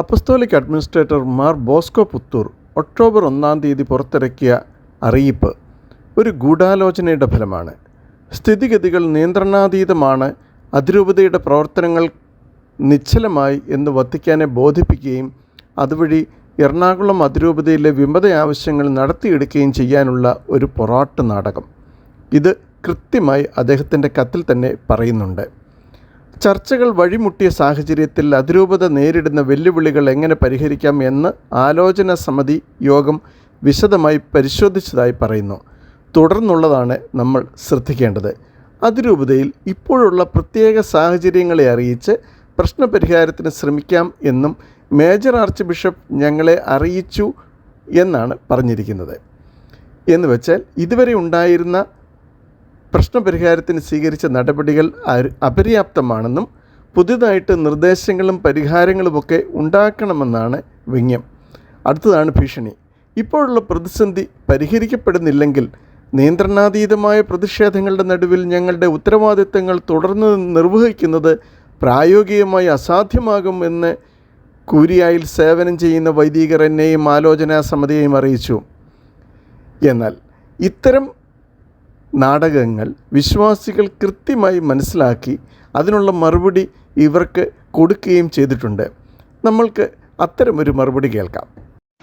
Apostolic administrator Mar Bosco Puthur October ഒന്നാം തീയതി പുറത്തിറക്കിയ അറിയിപ്പ് ഒരു ഗൂഢാലോചനയുടെ ഫലമാണ്. സ്ഥിതിഗതികൾ നിയന്ത്രണാതീതമാണ് അതിരൂപതയുടെ പ്രവർത്തനങ്ങൾ നിശ്ചലമായി എന്ന് വത്തിക്കാനെ ബോധിപ്പിക്കുകയും അതുവഴി എറണാകുളം അതിരൂപതയിലെ വിമത ആവശ്യങ്ങൾ നടത്തിയെടുക്കുകയും ചെയ്യാനുള്ള ഒരു പൊറാട്ട് നാടകം. ഇത് കൃത്യമായി അദ്ദേഹത്തിന്റെ കത്തിൽ തന്നെ പറയുന്നുണ്ട്. ചർച്ചകൾ വഴിമുട്ടിയ സാഹചര്യത്തിൽ അതിരൂപത നേരിടുന്ന വെല്ലുവിളികൾ എങ്ങനെ പരിഹരിക്കാം എന്ന് ആലോചന സമിതി യോഗം വിശദമായി പരിശോധിച്ചതായി പറയുന്നു. തുടർന്നുള്ളതാണ് നമ്മൾ ശ്രദ്ധിക്കേണ്ടത്. അതിരൂപതയിൽ ഇപ്പോഴുള്ള പ്രത്യേക സാഹചര്യങ്ങളെ അറിയിച്ച് പ്രശ്നപരിഹാരത്തിന് ശ്രമിക്കാം എന്നും മേജർ ആർച്ച് ബിഷപ്പ് ഞങ്ങളെ അറിയിച്ചു എന്നാണ് പറഞ്ഞിരിക്കുന്നത്. എന്ന് വെച്ചാൽ ഇതുവരെ ഉണ്ടായിരുന്ന പ്രശ്നപരിഹാരത്തിന് സ്വീകരിച്ച നടപടികൾ അപര്യാപ്തമാണെന്നും പുതിയതായിട്ട് നിർദ്ദേശങ്ങളും പരിഹാരങ്ങളുമൊക്കെ ഉണ്ടാക്കണമെന്നാണ് വിങ്ങം അടുത്തതാണ് ഭീഷണി. ഇപ്പോഴുള്ള പ്രതിസന്ധി പരിഹരിക്കപ്പെടുന്നില്ലെങ്കിൽ നിയന്ത്രണാതീതമായ പ്രതിഷേധങ്ങളുടെ നടുവിൽ ഞങ്ങളുടെ ഉത്തരവാദിത്തങ്ങൾ തുടർന്ന് നിർവഹിക്കുന്നത് പ്രായോഗികമായി അസാധ്യമാകും എന്ന് കൂരിയായിൽ സേവനം ചെയ്യുന്ന വൈദികർ എന്നെയും ആലോചനാ സമിതിയെയും അറിയിച്ചു. എന്നാൽ ഇത്തരം നാടകങ്ങൾ വിശ്വാസികൾ കൃത്യമായി മനസ്സിലാക്കി അതിനുള്ള മറുപടി ഇവർക്ക് കൊടുക്കുകയും ചെയ്തിട്ടുണ്ട്. നമ്മൾക്ക് അത്തരമൊരു മറുപടി കേൾക്കാം.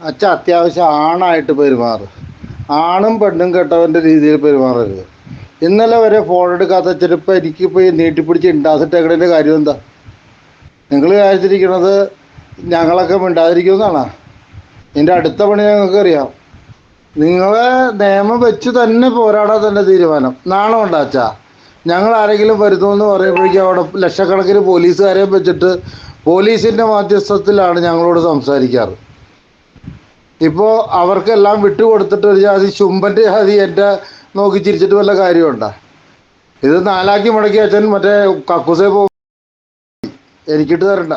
അച്ഛ അത്യാവശ്യം ആണായിട്ട് പെരുമാറും. ആണും പെണ്ണും കെട്ടവന്റെ രീതിയിൽ പെരുമാറരുത്. ഇന്നലെ വരെ ഫോൺ എടുക്കാത്ത ചെരുപ്പ് എനിക്കിപ്പോൾ ഈ നീട്ടിപ്പിടിച്ച് ഉണ്ടാസിട്ടേക്കണതിന്റെ കാര്യം എന്താ? നിങ്ങൾ വിചാരിച്ചിരിക്കണത് ഞങ്ങളൊക്കെ മിണ്ടാതിരിക്കുമെന്നാണ്? എന്റെ അടുത്ത പണി ഞങ്ങൾക്ക് അറിയാം നിങ്ങളെ നിയമം വെച്ച് തന്നെ പോരാടാൻ തന്നെ തീരുമാനം. നാണം ഉണ്ടാച്ചാ ഞങ്ങൾ ആരെങ്കിലും വരുന്നു എന്ന് പറയുമ്പോഴേക്കും അവിടെ ലക്ഷക്കണക്കിന് പോലീസുകാരെ വെച്ചിട്ട് പോലീസിന്റെ മാധ്യസ്ഥത്തിലാണ് ഞങ്ങളോട് സംസാരിക്കാറ്. ഇപ്പോ അവർക്കെല്ലാം വിട്ടുകൊടുത്തിട്ട് ഒരു ജാതി ചുംബന്റെ ജാതി എന്റെ നോക്കി ചിരിച്ചിട്ട് വല്ല കാര്യമുണ്ടോ? ഇത് നാലാക്കി മുടക്കി അച്ഛൻ മറ്റേ കക്കൂസേ പോകും. എനിക്കിട്ട് തരണ്ട.